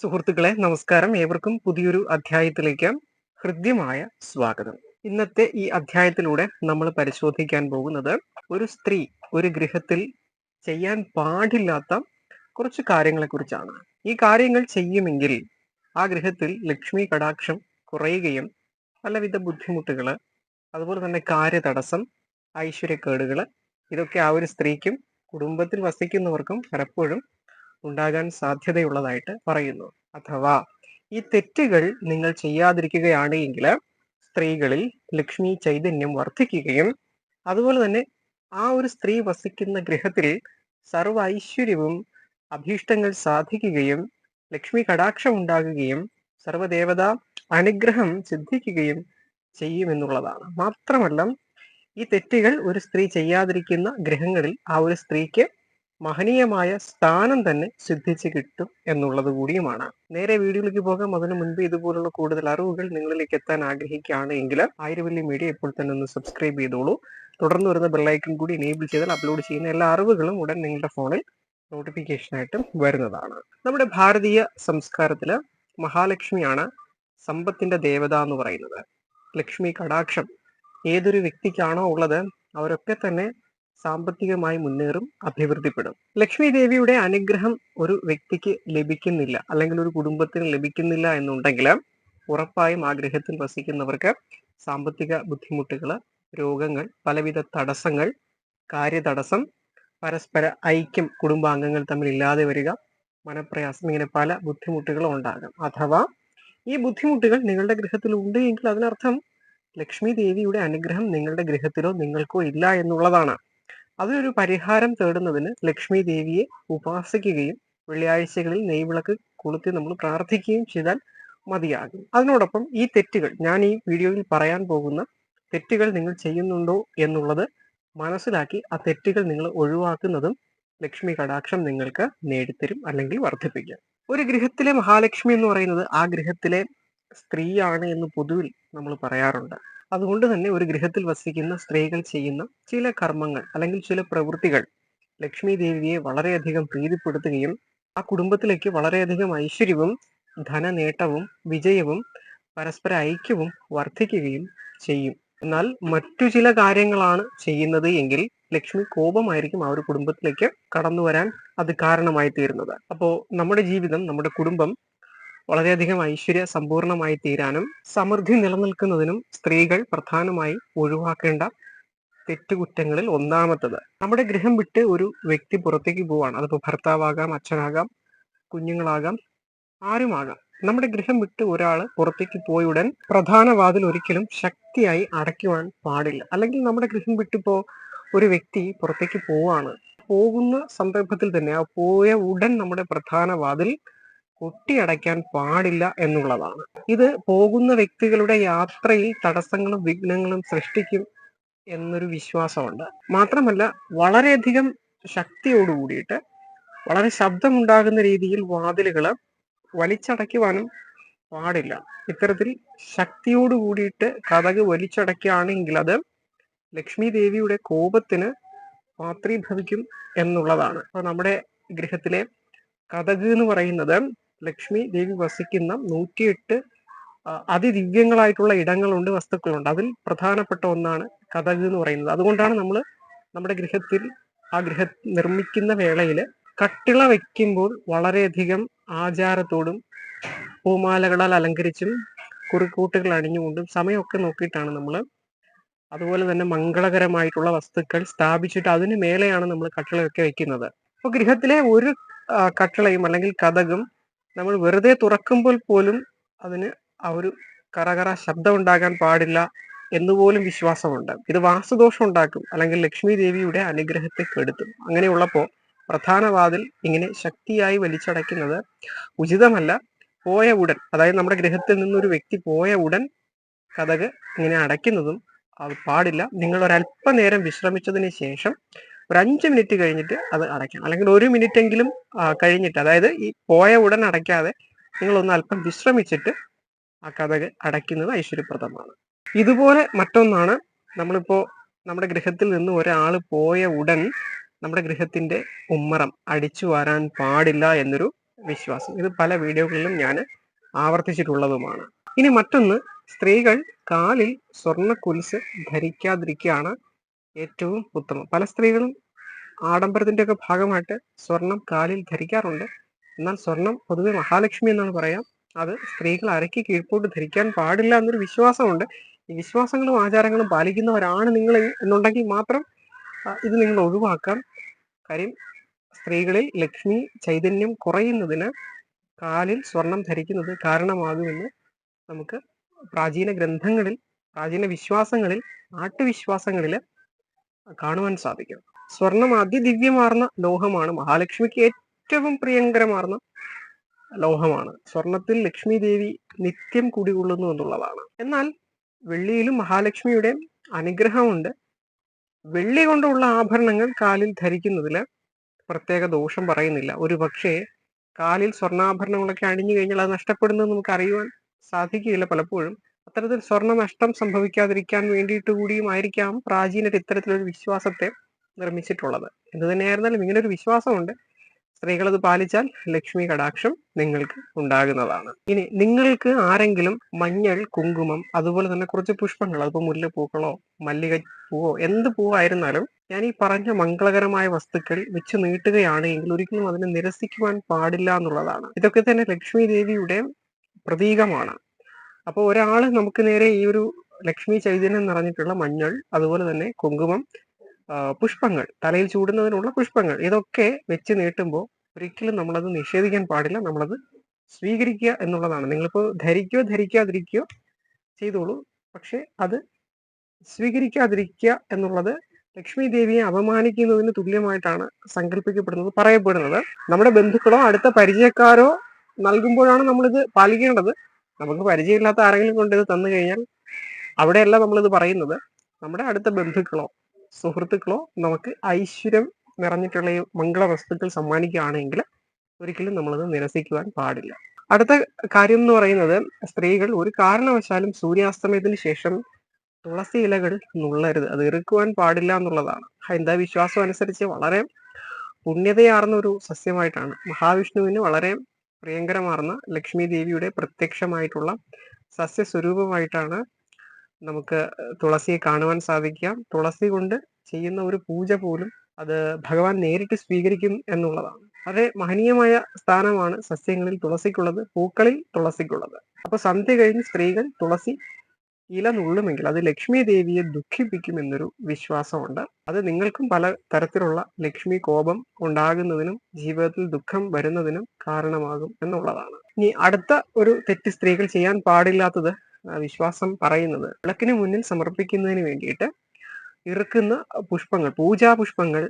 സുഹൃത്തുക്കളെ നമസ്കാരം. ഏവർക്കും പുതിയൊരു അധ്യായത്തിലേക്ക് ഹൃദ്യമായ സ്വാഗതം. ഇന്നത്തെ ഈ അധ്യായത്തിലൂടെ നമ്മൾ പരിശോധിക്കാൻ പോകുന്നത് ഒരു സ്ത്രീ ഒരു ഗൃഹത്തിൽ ചെയ്യാൻ പാടില്ലാത്ത കുറച്ച് കാര്യങ്ങളെ കുറിച്ചാണ്. ഈ കാര്യങ്ങൾ ചെയ്യുമെങ്കിൽ ആ ഗൃഹത്തിൽ ലക്ഷ്മി കടാക്ഷം കുറയുകയും പലവിധ ബുദ്ധിമുട്ടുകൾ അതുപോലെ തന്നെ കാര്യതടസ്സം ഐശ്വര്യക്കേടുകൾ ഇതൊക്കെ ആ ഒരു സ്ത്രീക്കും കുടുംബത്തിൽ വസിക്കുന്നവർക്കും പലപ്പോഴും ഉണ്ടാകാൻ സാധ്യതയുള്ളതായിട്ട് പറയുന്നു. അഥവാ ഈ തെറ്റുകൾ നിങ്ങൾ ചെയ്യാതിരിക്കുകയാണ് എങ്കിൽ സ്ത്രീകളിൽ ലക്ഷ്മി ചൈതന്യം വർദ്ധിക്കുകയും അതുപോലെ തന്നെ ആ ഒരു സ്ത്രീ വസിക്കുന്ന ഗൃഹത്തിൽ സർവ ഐശ്വര്യവും അഭീഷ്ടങ്ങൾ സാധിക്കുകയും ലക്ഷ്മി കടാക്ഷം ഉണ്ടാകുകയും സർവദേവത അനുഗ്രഹം സിദ്ധിക്കുകയും ചെയ്യുമെന്നുള്ളതാണ്. മാത്രമല്ല ഈ തെറ്റുകൾ ഒരു സ്ത്രീ ചെയ്യാതിരിക്കുന്ന ഗ്രഹങ്ങളിൽ ആ ഒരു സ്ത്രീക്ക് മഹനീയമായ സ്ഥാനം തന്നെ സിദ്ധിച്ച് കിട്ടും എന്നുള്ളത് കൂടിയുമാണ്. നേരെ വീഡിയോയിലേക്ക് പോകാം. അതിനു മുൻപ് ഇതുപോലുള്ള കൂടുതൽ അറിവുകൾ നിങ്ങളിലേക്ക് എത്താൻ ആഗ്രഹിക്കുകയാണ് എങ്കിൽ ആയിരവല്ലി മീഡിയ ഇപ്പോൾ തന്നെ ഒന്ന് സബ്സ്ക്രൈബ് ചെയ്തോളൂ. തുടർന്ന് വരുന്ന ബെല്ലൈക്കൺ കൂടി എനേബിൾ ചെയ്താൽ അപ്ലോഡ് ചെയ്യുന്ന എല്ലാ അറിവുകളും ഉടൻ നിങ്ങളുടെ ഫോണിൽ നോട്ടിഫിക്കേഷനായിട്ടും വരുന്നതാണ്. നമ്മുടെ ഭാരതീയ സംസ്കാരത്തിൽ മഹാലക്ഷ്മിയാണ് സമ്പത്തിന്റെ ദേവത എന്ന് പറയുന്നത്. ലക്ഷ്മി കടാക്ഷം. ഏതൊരു വ്യക്തിക്കാണോ ഉള്ളത് അവരൊക്കെ തന്നെ സാമ്പത്തികമായി മുന്നേറും അഭിവൃദ്ധിപ്പെടും. ലക്ഷ്മി ദേവിയുടെ അനുഗ്രഹം ഒരു വ്യക്തിക്ക് ലഭിക്കുന്നില്ല അല്ലെങ്കിൽ ഒരു കുടുംബത്തിന് ലഭിക്കുന്നില്ല എന്നുണ്ടെങ്കിൽ ഉറപ്പായും ആഗ്രഹത്തിൽ വസിക്കുന്നവർക്ക് സാമ്പത്തിക ബുദ്ധിമുട്ടുകൾ രോഗങ്ങൾ പലവിധ തടസ്സങ്ങൾ കാര്യതടസ്സം പരസ്പര ഐക്യം കുടുംബാംഗങ്ങൾ തമ്മിൽ ഇല്ലാതെ വരിക മനപ്രയാസം ഇങ്ങനെ പല ബുദ്ധിമുട്ടുകളും ഉണ്ടാകും. അഥവാ ഈ ബുദ്ധിമുട്ടുകൾ നിങ്ങളുടെ ഗൃഹത്തിൽ ഉണ്ട് എങ്കിൽ അതിനർത്ഥം ലക്ഷ്മി ദേവിയുടെ അനുഗ്രഹം നിങ്ങളുടെ ഗൃഹത്തിലോ നിങ്ങൾക്കോ ഇല്ല എന്നുള്ളതാണ്. അതിനൊരു പരിഹാരം തേടുന്നതിന് ലക്ഷ്മി ദേവിയെ ഉപാസിക്കുകയും വെള്ളിയാഴ്ചകളിൽ നെയ്വിളക്ക് കൊളുത്തി നമ്മൾ പ്രാർത്ഥിക്കുകയും ചെയ്താൽ മതിയാകും. അതിനോടൊപ്പം ഈ തെറ്റുകൾ ഞാൻ ഈ വീഡിയോയിൽ പറയാൻ പോകുന്ന തെറ്റുകൾ നിങ്ങൾ ചെയ്യുന്നുണ്ടോ എന്നുള്ളത് മനസ്സിലാക്കി ആ തെറ്റുകൾ നിങ്ങൾ ഒഴിവാക്കുന്നതും ലക്ഷ്മി കടാക്ഷം നിങ്ങൾക്ക് നേടിത്തരും അല്ലെങ്കിൽ വർദ്ധിപ്പിക്കാം. ഒരു ഗൃഹത്തിലെ മഹാലക്ഷ്മി എന്ന് പറയുന്നത് ആ ഗൃഹത്തിലെ സ്ത്രീയാണ് എന്ന് പൊതുവിൽ നമ്മൾ പറയാറുണ്ട്. അതുകൊണ്ട് തന്നെ ഒരു ഗൃഹത്തിൽ വസിക്കുന്ന സ്ത്രീകൾ ചെയ്യുന്ന ചില കർമ്മങ്ങൾ അല്ലെങ്കിൽ ചില പ്രവൃത്തികൾ ലക്ഷ്മി ദേവിയെ വളരെയധികം പ്രീതിപ്പെടുത്തുകയും ആ കുടുംബത്തിലേക്ക് വളരെയധികം ഐശ്വര്യവും ധനനേട്ടവും വിജയവും പരസ്പര ഐക്യവും വർദ്ധിക്കുകയും ചെയ്യും. എന്നാൽ മറ്റു ചില കാര്യങ്ങളാണ് ചെയ്യുന്നത് എങ്കിൽ ലക്ഷ്മി കോപമായിരിക്കും ആ ഒരു കുടുംബത്തിലേക്ക് കടന്നു വരാൻ അത് കാരണമായി തീരുന്നത് അപ്പോൾ നമ്മുടെ ജീവിതം നമ്മുടെ കുടുംബം വളരെയധികം ഐശ്വര്യ സമ്പൂർണമായി തീരാനും സമൃദ്ധി നിലനിൽക്കുന്നതിനും സ്ത്രീകൾ പ്രധാനമായി ഒഴിവാക്കേണ്ട തെറ്റുകുറ്റങ്ങളിൽ ഒന്നാമത്തത്. നമ്മുടെ ഗൃഹം വിട്ട് ഒരു വ്യക്തി പുറത്തേക്ക് പോവാണ്. അതിപ്പോൾ ഭർത്താവാകാം അച്ഛനാകാം കുഞ്ഞുങ്ങളാകാം ആരുമാകാം. നമ്മുടെ ഗൃഹം വിട്ട് ഒരാൾ പുറത്തേക്ക് പോയ ഉടൻ പ്രധാന വാതിൽ ഒരിക്കലും ശക്തിയായി അടയ്ക്കുവാൻ പാടില്ല. അല്ലെങ്കിൽ നമ്മുടെ ഗൃഹം വിട്ടിപ്പോ ഒരു വ്യക്തി പുറത്തേക്ക് പോവാണ്. പോകുന്ന സന്ദർഭത്തിൽ തന്നെ ആ പോയ ഉടൻ നമ്മുടെ പ്രധാന വാതിൽ കൊട്ടിയടയ്ക്കാൻ പാടില്ല എന്നുള്ളതാണ്. ഇത് പോകുന്ന വ്യക്തികളുടെ യാത്രയിൽ തടസ്സങ്ങളും വിഘ്നങ്ങളും സൃഷ്ടിക്കും എന്നൊരു വിശ്വാസമുണ്ട്. മാത്രമല്ല വളരെയധികം ശക്തിയോട് കൂടിയിട്ട് വളരെ ശബ്ദമുണ്ടാകുന്ന രീതിയിൽ വാതിലുകൾ വലിച്ചടയ്ക്കുവാനും പാടില്ല. ഇത്തരത്തിൽ ശക്തിയോട് കൂടിയിട്ട് കഥക് വലിച്ചടയ്ക്കുകയാണെങ്കിൽ അത് ലക്ഷ്മി ദേവിയുടെ കോപത്തിന് പാത്രീഭവിക്കും എന്നുള്ളതാണ്. അപ്പൊ നമ്മുടെ ഗൃഹത്തിലെ കഥക് എന്ന് പറയുന്നത് ലക്ഷ്മി ദേവി വസിക്കുന്ന നൂറ്റിയെട്ട് അതിദിവ്യങ്ങളായിട്ടുള്ള ഇടങ്ങളുണ്ട് വസ്തുക്കളുണ്ട്. അതിൽ പ്രധാനപ്പെട്ട ഒന്നാണ് കഥക് എന്ന് പറയുന്നത്. അതുകൊണ്ടാണ് നമ്മൾ നമ്മുടെ ഗൃഹത്തിൽ ആ ഗൃഹ നിർമ്മിക്കുന്ന വേളയിൽ കട്ടിള വയ്ക്കുമ്പോൾ വളരെയധികം ആചാരത്തോടും പൂമാലകളാൽ അലങ്കരിച്ചും കുറിക്കൂട്ടുകൾ അണിഞ്ഞുകൊണ്ടും സമയമൊക്കെ നോക്കിയിട്ടാണ് നമ്മൾ അതുപോലെ തന്നെ മംഗളകരമായിട്ടുള്ള വസ്തുക്കൾ സ്ഥാപിച്ചിട്ട് അതിന് മേലെയാണ് നമ്മൾ കട്ടിളയൊക്കെ വെക്കുന്നത്. അപ്പോൾ ഗൃഹത്തിലെ ഒരു കട്ടിളയും അല്ലെങ്കിൽ കഥകും നമ്മൾ വെറുതെ തുറക്കുമ്പോൾ പോലും അതിന് ആ ഒരു കറകറ ശബ്ദം ഉണ്ടാകാൻ പാടില്ല എന്നുപോലും വിശ്വാസമുണ്ട്. ഇത് വാസുദോഷം ഉണ്ടാക്കും അല്ലെങ്കിൽ ലക്ഷ്മി ദേവിയുടെ അനുഗ്രഹത്തെ കെടുത്തും. അങ്ങനെയുള്ളപ്പോൾ പ്രധാന വാതിൽ ഇങ്ങനെ ശക്തിയായി വലിച്ചടയ്ക്കുന്നത് ഉചിതമല്ല. പോയ ഉടൻ അതായത് നമ്മുടെ ഗൃഹത്തിൽ നിന്നൊരു വ്യക്തി പോയ ഉടൻ കഥക് ഇങ്ങനെ അടയ്ക്കുന്നതും അത് പാടില്ല. നിങ്ങൾ ഒരല്പനേരം വിശ്രമിച്ചതിന് ശേഷം ഒരു അഞ്ച് മിനിറ്റ് കഴിഞ്ഞിട്ട് അത് അടയ്ക്കണം. അല്ലെങ്കിൽ ഒരു മിനിറ്റ് എങ്കിലും കഴിഞ്ഞിട്ട് അതായത് ഈ പോയ ഉടൻ അടയ്ക്കാതെ നിങ്ങൾ ഒന്ന് അല്പം വിശ്രമിച്ചിട്ട് ആ കഥക് അടയ്ക്കുന്നത് ഐശ്വര്യപ്രദമാണ്. ഇതുപോലെ മറ്റൊന്നാണ് നമ്മളിപ്പോ നമ്മുടെ ഗൃഹത്തിൽ നിന്ന് ഒരാൾ പോയ ഉടൻ നമ്മുടെ ഗൃഹത്തിന്റെ ഉമ്മറം അടിച്ചു വരാൻ പാടില്ല എന്നൊരു വിശ്വാസം. ഇത് പല വീഡിയോകളിലും ഞാൻ ആവർത്തിച്ചിട്ടുള്ളതുമാണ്. ഇനി മറ്റൊന്ന് സ്ത്രീകൾ കാലിൽ സ്വർണ കുലിസ് ധരിക്കാതിരിക്കുകയാണ് ഏറ്റവും ഉത്തമം. പല സ്ത്രീകളും ആഡംബരത്തിന്റെ ഒക്കെ ഭാഗമായിട്ട് സ്വർണം കാലിൽ ധരിക്കാറുണ്ട്. എന്നാൽ സ്വർണം പൊതുവെ മഹാലക്ഷ്മി എന്നാണ് പറയാം. അത് സ്ത്രീകൾ അരയ്ക്ക് കീഴ്പോട്ട് ധരിക്കാൻ പാടില്ല എന്നൊരു വിശ്വാസമുണ്ട്. ഈ വിശ്വാസങ്ങളും ആചാരങ്ങളും പാലിക്കുന്നവരാണ് നിങ്ങൾ എന്നുണ്ടെങ്കിൽ മാത്രം ഇത് നിങ്ങൾ ഒഴിവാക്കാം. കാര്യം സ്ത്രീകളിൽ ലക്ഷ്മി ചൈതന്യം കുറയുന്നതിന് കാലിൽ സ്വർണം ധരിക്കുന്നത് കാരണമാകുമെന്ന് നമുക്ക് പ്രാചീന ഗ്രന്ഥങ്ങളിൽ പ്രാചീന വിശ്വാസങ്ങളിൽ നാട്ടുവിശ്വാസങ്ങളിൽ കാണുവാൻ സാധിക്കും. സ്വർണം അതിദിവ്യമാർന്ന ലോഹമാണ്. മഹാലക്ഷ്മിക്ക് ഏറ്റവും പ്രിയങ്കരമാർന്ന ലോഹമാണ്. സ്വർണത്തിൽ ലക്ഷ്മി ദേവി നിത്യം കുടികൊള്ളുന്നു എന്നുള്ളതാണ്. എന്നാൽ വെള്ളിയിലും മഹാലക്ഷ്മിയുടെ അനുഗ്രഹമുണ്ട്. വെള്ളി കൊണ്ടുള്ള ആഭരണങ്ങൾ കാലിൽ ധരിക്കുന്നതിൽ പ്രത്യേക ദോഷം പറയുന്നില്ല. ഒരു പക്ഷേ കാലിൽ സ്വർണാഭരണങ്ങളൊക്കെ അണിഞ്ഞു കഴിഞ്ഞാൽ അത് നഷ്ടപ്പെടുന്നത് നമുക്ക് അറിയുവാൻ സാധിക്കുകയില്ല പലപ്പോഴും. അത്തരത്തിൽ സ്വർണ നഷ്ടം സംഭവിക്കാതിരിക്കാൻ വേണ്ടിയിട്ട് കൂടിയുമായിരിക്കാം പ്രാചീനർ ഇത്തരത്തിലൊരു വിശ്വാസത്തെ നിർമ്മിച്ചിട്ടുള്ളത്. എന്ത് തന്നെയായിരുന്നാലും ഇങ്ങനെ ഒരു വിശ്വാസമുണ്ട്. സ്ത്രീകൾ അത് പാലിച്ചാൽ ലക്ഷ്മി കടാക്ഷം നിങ്ങൾക്ക് ഉണ്ടാകുന്നതാണ്. ഇനി നിങ്ങൾക്ക് ആരെങ്കിലും മഞ്ഞൾ കുങ്കുമം അതുപോലെ തന്നെ കുറച്ച് പുഷ്പങ്ങൾ അതിപ്പോ മുല്ലപ്പൂക്കളോ മല്ലിക പൂവോ എന്ത് പൂവായിരുന്നാലും ഞാൻ ഈ പറഞ്ഞ മംഗളകരമായ വസ്തുക്കൾ വെച്ച് നീട്ടുകയാണ് എങ്കിൽ ഒരിക്കലും അതിനെ നിരസിക്കുവാൻ പാടില്ല എന്നുള്ളതാണ്. ഇതൊക്കെ തന്നെ ലക്ഷ്മി ദേവിയുടെ പ്രതീകമാണ്. അപ്പോൾ ഒരാൾ നമുക്ക് നേരെ ഈ ഒരു ലക്ഷ്മി ചൈതന്യം നിറഞ്ഞിട്ടുള്ള മഞ്ഞൾ അതുപോലെ തന്നെ കുങ്കുമം പുഷ്പങ്ങൾ തലയിൽ ചൂടുന്നതിനുള്ള പുഷ്പങ്ങൾ ഇതൊക്കെ വെച്ച് നീട്ടുമ്പോൾ ഒരിക്കലും നമ്മളത് നിഷേധിക്കാൻ പാടില്ല നമ്മളത് സ്വീകരിക്കുക എന്നുള്ളതാണ്. നിങ്ങളിപ്പോൾ ധരിക്കോ ധരിക്കാതിരിക്കോ ചെയ്തോളൂ പക്ഷെ അത് സ്വീകരിക്കാതിരിക്കുക എന്നുള്ളത് ലക്ഷ്മി ദേവിയെ അപമാനിക്കുന്നതിന് തുല്യമായിട്ടാണ് സങ്കല്പിക്കപ്പെടുന്നത് പറയപ്പെടുന്നത്. നമ്മുടെ ബന്ധുക്കളോ അടുത്ത പരിചയക്കാരോ നൽകുമ്പോഴാണ് നമ്മളിത് പാലിക്കേണ്ടത്. നമുക്ക് പരിചയമില്ലാത്ത ആരെങ്കിലും കൊണ്ട് ഇത് തന്നു കഴിഞ്ഞാൽ അവിടെയല്ല നമ്മളിത് പറയുന്നത്. നമ്മുടെ അടുത്ത ബന്ധുക്കളോ സുഹൃത്തുക്കളോ നമുക്ക് ഐശ്വര്യം നിറഞ്ഞിട്ടുള്ള ഈ മംഗള വസ്തുക്കൾ സമ്മാനിക്കുകയാണെങ്കിൽ ഒരിക്കലും നമ്മളത് നിരസിക്കുവാൻ പാടില്ല. അടുത്ത കാര്യം എന്ന് പറയുന്നത് സ്ത്രീകൾ ഒരു കാരണവശാലും സൂര്യാസ്തമയത്തിന് ശേഷം തുളസി ഇലകൾ നുള്ളരുത്. അത് ഇറുക്കുവാൻ പാടില്ല എന്നുള്ളതാണ്. ഹൈന്ദവ വിശ്വാസം അനുസരിച്ച് വളരെ പുണ്യതയാർന്ന ഒരു സസ്യമായിട്ടാണ്. മഹാവിഷ്ണുവിന് വളരെ പ്രിയങ്കരമാർന്ന ലക്ഷ്മി ദേവിയുടെ പ്രത്യക്ഷമായിട്ടുള്ള സസ്യസ്വരൂപമായിട്ടാണ് നമുക്ക് തുളസിയെ കാണുവാൻ സാധിക്കുക. തുളസി കൊണ്ട് ചെയ്യുന്ന ഒരു പൂജ പോലും അത് ഭഗവാൻ നേരിട്ട് സ്വീകരിക്കും എന്നുള്ളതാണ്. വളരെ മഹനീയമായ സ്ഥാനമാണ് സസ്യങ്ങളിൽ തുളസിക്കുള്ളത് പൂക്കളിൽ തുളസിക്കുള്ളത്. അപ്പൊ സന്ധ്യ കഴിഞ്ഞ് സ്ത്രീകൾ തുളസി ഇല നുള്ളുമെങ്കിൽ അത് ലക്ഷ്മി ദേവിയെ ദുഃഖിപ്പിക്കും എന്നൊരു വിശ്വാസമുണ്ട്. അത് നിങ്ങൾക്കും പല തരത്തിലുള്ള ലക്ഷ്മി കോപം ഉണ്ടാകുന്നതിനും ജീവിതത്തിൽ ദുഃഖം വരുന്നതിനും കാരണമാകും എന്നുള്ളതാണ്. ഇനി അടുത്ത ഒരു തെറ്റ് സ്ത്രീകൾ ചെയ്യാൻ പാടില്ലാത്തത് വിശ്വാസം പറയുന്നത് വിളക്കിന് മുന്നിൽ സമർപ്പിക്കുന്നതിന് വേണ്ടിയിട്ട് ഇറുക്കുന്ന പുഷ്പങ്ങൾ പൂജാ പുഷ്പങ്ങൾ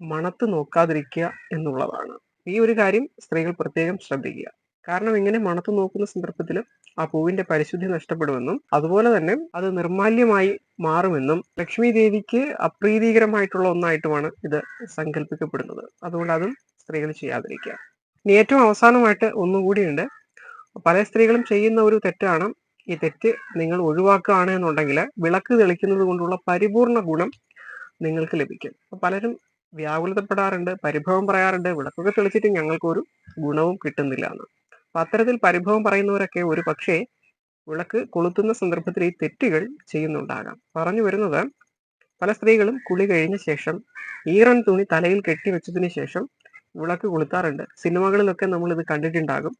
മണത്ത് നോക്കാതിരിക്കുക എന്നുള്ളതാണ്. ഈ ഒരു കാര്യം സ്ത്രീകൾ പ്രത്യേകം ശ്രദ്ധിക്കുക. കാരണം ഇങ്ങനെ മണത്ത് നോക്കുന്ന സന്ദർഭത്തിൽ ആ പൂവിന്റെ പരിശുദ്ധി നഷ്ടപ്പെടുമെന്നും അതുപോലെ തന്നെ അത് നിർമാല്യമായി മാറുമെന്നും ലക്ഷ്മി ദേവിക്ക് അപ്രീതികരമായിട്ടുള്ള ഒന്നായിട്ടുമാണ് ഇത് സങ്കല്പിക്കപ്പെടുന്നത്. അതുകൊണ്ട് അതും സ്ത്രീകൾ ചെയ്യാതിരിക്കുക. ഇനി ഏറ്റവും അവസാനമായിട്ട് ഒന്നുകൂടിയുണ്ട്. പല സ്ത്രീകളും ചെയ്യുന്ന ഒരു തെറ്റാണ്. ഈ തെറ്റ് നിങ്ങൾ ഒഴിവാക്കുകയാണ് എന്നുണ്ടെങ്കിൽ വിളക്ക് തെളിക്കുന്നത് കൊണ്ടുള്ള പരിപൂർണ ഗുണം നിങ്ങൾക്ക് ലഭിക്കും. പലരും വ്യാകുലതപ്പെടാറുണ്ട് പരിഭവം പറയാറുണ്ട് വിളക്കൊക്കെ തെളിച്ചിട്ട് ഞങ്ങൾക്കൊരു ഗുണവും കിട്ടുന്നില്ല എന്ന്. അത്തരത്തിൽ പരിഭവം പറയുന്നവരൊക്കെ ഒരു പക്ഷേ വിളക്ക് കൊളുത്തുന്ന സന്ദർഭത്തിൽ ഈ തെറ്റുകൾ ചെയ്യുന്നുണ്ടാകാം. പറഞ്ഞു വരുന്നത് പല സ്ത്രീകളും കുളി കഴിഞ്ഞ ശേഷം ഈറൻ തുണി തലയിൽ കെട്ടി കെട്ടിവെച്ചതിന് ശേഷം വിളക്ക് കൊളുത്താറുണ്ട്. സിനിമകളിലൊക്കെ നമ്മൾ ഇത് കണ്ടിട്ടുണ്ടാകും.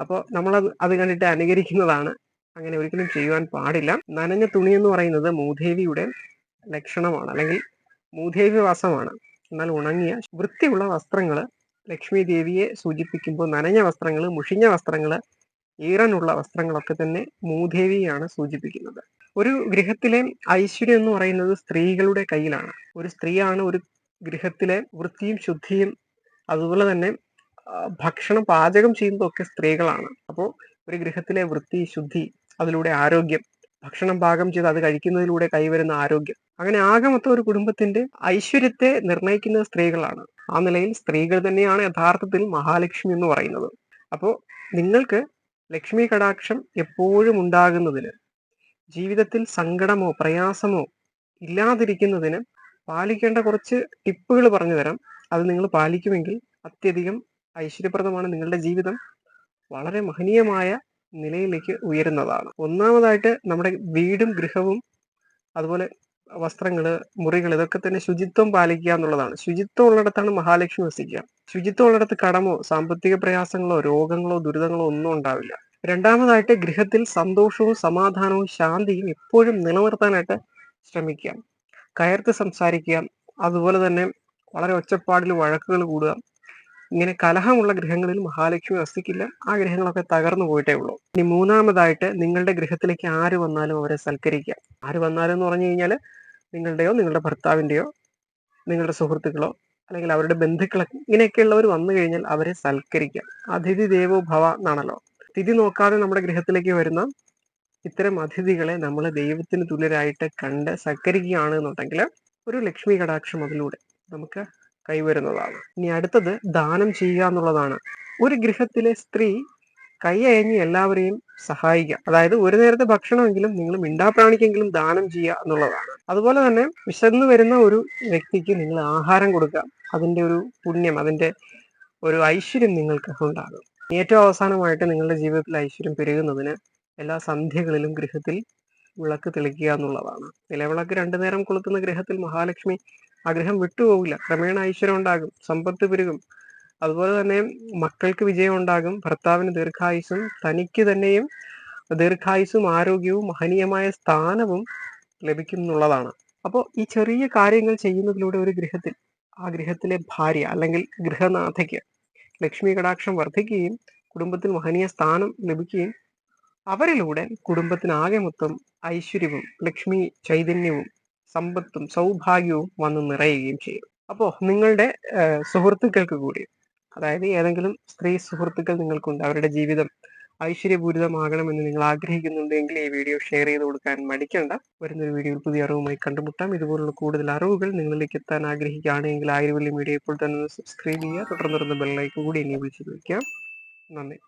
അപ്പോൾ നമ്മൾ അത് കണ്ടിട്ട് അനുകരിക്കുന്നതാണ്. അങ്ങനെ ഒരിക്കലും ചെയ്യുവാൻ പാടില്ല. നനഞ്ഞ തുണി എന്ന് പറയുന്നത് മൂദേവിയുടെ ലക്ഷണമാണ് അല്ലെങ്കിൽ മൂദേവി വാസമാണ് എന്നാൽ ഉണങ്ങിയ വൃത്തിയുള്ള വസ്ത്രങ്ങൾ ലക്ഷ്മി ദേവിയെ സൂചിപ്പിക്കുമ്പോൾ നനഞ്ഞ വസ്ത്രങ്ങൾ മുഷിഞ്ഞ വസ്ത്രങ്ങൾ ഈറനുള്ള വസ്ത്രങ്ങളൊക്കെ തന്നെ മൂദേവിയാണ് സൂചിപ്പിക്കുന്നത്. ഒരു ഗൃഹത്തിലെ ഐശ്വര്യം എന്ന് പറയുന്നത് സ്ത്രീകളുടെ കയ്യിലാണ്. ഒരു സ്ത്രീയാണ് ഒരു ഗൃഹത്തിലെ വൃത്തിയും ശുദ്ധിയും അതുപോലെ തന്നെ ഭക്ഷണം പാചകം ചെയ്യുന്നതൊക്കെ സ്ത്രീകളാണ്. അപ്പോൾ ഒരു ഗൃഹത്തിലെ വൃത്തി ശുദ്ധി അതിലൂടെ ആരോഗ്യം ഭക്ഷണം പാകം ചെയ്ത് അത് കഴിക്കുന്നതിലൂടെ കൈവരുന്ന ആരോഗ്യം. അങ്ങനെ ആകെ മൊത്തം ഒരു കുടുംബത്തിന്റെ ഐശ്വര്യത്തെ നിർണയിക്കുന്നത് സ്ത്രീകളാണ്. ആ നിലയിൽ സ്ത്രീകൾ തന്നെയാണ് യഥാർത്ഥത്തിൽ മഹാലക്ഷ്മി എന്ന് പറയുന്നത്. അപ്പോൾ നിങ്ങൾക്ക് ലക്ഷ്മി കടാക്ഷം എപ്പോഴും ഉണ്ടാകുന്നതിന് ജീവിതത്തിൽ സങ്കടമോ പ്രയാസമോ ഇല്ലാതിരിക്കുന്നതിന് പാലിക്കേണ്ട കുറച്ച് ടിപ്പുകൾ പറഞ്ഞു തരാം. അത് നിങ്ങൾ പാലിക്കുമെങ്കിൽ അത്യധികം ഐശ്വര്യപ്രദമാണ്. നിങ്ങളുടെ ജീവിതം വളരെ മഹനീയമായ നിലയിലേക്ക് ഉയരുന്നതാണ്. ഒന്നാമതായിട്ട് നമ്മുടെ വീടും ഗൃഹവും അതുപോലെ വസ്ത്രങ്ങൾ മുറികൾ ഇതൊക്കെ തന്നെ ശുചിത്വം പാലിക്കുക എന്നുള്ളതാണ്. ശുചിത്വം ഉള്ളിടത്താണ് മഹാലക്ഷ്മി വസിക്കുക. ശുചിത്വം ഉള്ളിടത്ത് കടമോ സാമ്പത്തിക പ്രയാസങ്ങളോ രോഗങ്ങളോ ദുരിതങ്ങളോ ഒന്നും ഉണ്ടാവില്ല. രണ്ടാമതായിട്ട് ഗൃഹത്തിൽ സന്തോഷവും സമാധാനവും ശാന്തിയും എപ്പോഴും നിലനിർത്താനായിട്ട് ശ്രമിക്കുക. കയർത്ത് സംസാരിക്കുക. അതുപോലെ തന്നെ വളരെ ഒച്ചപ്പാടിൽ വഴക്കുകൾ കൂടുക. ഇങ്ങനെ കലഹമുള്ള ഗ്രഹങ്ങളിൽ മഹാലക്ഷ്മി വസിക്കില്ല. ആ ഗ്രഹങ്ങളൊക്കെ തകർന്നു പോയിട്ടേ ഉള്ളൂ. ഇനി മൂന്നാമതായിട്ട് നിങ്ങളുടെ ഗൃഹത്തിലേക്ക് ആര് വന്നാലും അവരെ സൽക്കരിക്കുക. ആര് വന്നാലും എന്ന് പറഞ്ഞു കഴിഞ്ഞാൽ നിങ്ങളുടെയോ നിങ്ങളുടെ ഭർത്താവിന്റെയോ നിങ്ങളുടെ സുഹൃത്തുക്കളോ അല്ലെങ്കിൽ അവരുടെ ബന്ധുക്കളൊക്കെ ഇങ്ങനെയൊക്കെയുള്ളവർ വന്നു കഴിഞ്ഞാൽ അവരെ സൽക്കരിക്കുക. അതിഥി ദേവോ ഭവ എന്നാണല്ലോ. തിഥി നോക്കാതെ നമ്മുടെ ഗൃഹത്തിലേക്ക് വരുന്ന ഇത്തരം അതിഥികളെ നമ്മൾ ദൈവത്തിന് തുല്യരായിട്ട് കണ്ട് സൽക്കരിക്കുകയാണ് എന്നുണ്ടെങ്കിൽ ഒരു ലക്ഷ്മി കടാക്ഷം അതിലൂടെ നമുക്ക് കൈവരുന്നതാണ്. ഇനി അടുത്തത് ദാനം ചെയ്യുക എന്നുള്ളതാണ്. ഒരു ഗൃഹത്തിലെ സ്ത്രീ കൈയഞ്ഞ് എല്ലാവരെയും സഹായിക്കുക. അതായത് ഒരു നേരത്തെ ഭക്ഷണമെങ്കിലും നിങ്ങൾ മിണ്ടാപ്രാണിക്കെങ്കിലും ദാനം ചെയ്യുക എന്നുള്ളതാണ്. അതുപോലെ തന്നെ വിശന്ന് വരുന്ന ഒരു വ്യക്തിക്ക് നിങ്ങൾ ആഹാരം കൊടുക്കുക. അതിന്റെ ഒരു പുണ്യം അതിന്റെ ഒരു ഐശ്വര്യം നിങ്ങൾക്ക് ഉണ്ടാകും. ഏറ്റവും അവസാനമായിട്ട് നിങ്ങളുടെ ജീവിതത്തിൽ ഐശ്വര്യം പെരുകുന്നതിന് എല്ലാ സന്ധ്യകളിലും ഗൃഹത്തിൽ വിളക്ക് തെളിക്കുക എന്നുള്ളതാണ്. നിലവിളക്ക് രണ്ടു നേരം കൊളുത്തുന്ന ഗൃഹത്തിൽ മഹാലക്ഷ്മി ആഗ്രഹം വിട്ടുപോകില്ല. ക്രമേണ ഐശ്വര്യം ഉണ്ടാകും സമ്പത്ത് പെരുകും. അതുപോലെ തന്നെ മക്കൾക്ക് വിജയം ഉണ്ടാകും. ഭർത്താവിന് ദീർഘായുസും തനിക്ക് തന്നെയും ദീർഘായുസും ആരോഗ്യവും മഹനീയമായ സ്ഥാനവും ലഭിക്കും എന്നുള്ളതാണ് അപ്പോൾ ഈ ചെറിയ കാര്യങ്ങൾ ചെയ്യുന്നതിലൂടെ ഒരു ഗൃഹത്തിൽ ആ ഗൃഹത്തിലെ ഭാര്യ അല്ലെങ്കിൽ ഗൃഹനാഥയ്ക്ക് ലക്ഷ്മി കടാക്ഷം വർദ്ധിക്കുകയും കുടുംബത്തിൽ മഹനീയ സ്ഥാനം ലഭിക്കുകയും അവരിലൂടെ കുടുംബത്തിനാകെ മൊത്തം ഐശ്വര്യവും ലക്ഷ്മി ചൈതന്യവും സമ്പത്തും സൗഭാഗ്യവും വന്ന് നിറയുകയും ചെയ്യും അപ്പോൾ നിങ്ങളുടെ സുഹൃത്തുക്കൾക്ക് കൂടി അതായത് ഏതെങ്കിലും സ്ത്രീ സുഹൃത്തുക്കൾ നിങ്ങൾക്കുണ്ട് അവരുടെ ജീവിതം ഐശ്വര്യപൂരിതമാകണമെന്ന് നിങ്ങൾ ആഗ്രഹിക്കുന്നുണ്ടെങ്കിൽ ഈ വീഡിയോ ഷെയർ ചെയ്ത് കൊടുക്കാൻ മടിക്കണ്ട. വരുന്നൊരു വീഡിയോയിൽ പുതിയ അറിവുമായി കണ്ടുമുട്ടാം. ഇതുപോലുള്ള കൂടുതൽ അറിവുകൾ നിങ്ങളിലേക്ക് എത്താൻ ആഗ്രഹിക്കുകയാണെങ്കിൽ ആയിരവല്ലി മീഡിയ ഇപ്പോൾ തന്നെ സബ്സ്ക്രൈബ് ചെയ്യുക. തുടർന്ന് ബെല്ലൈക്കൻ കൂടി എന്നെ വിളിച്ചു വയ്ക്കാം നന്ദി.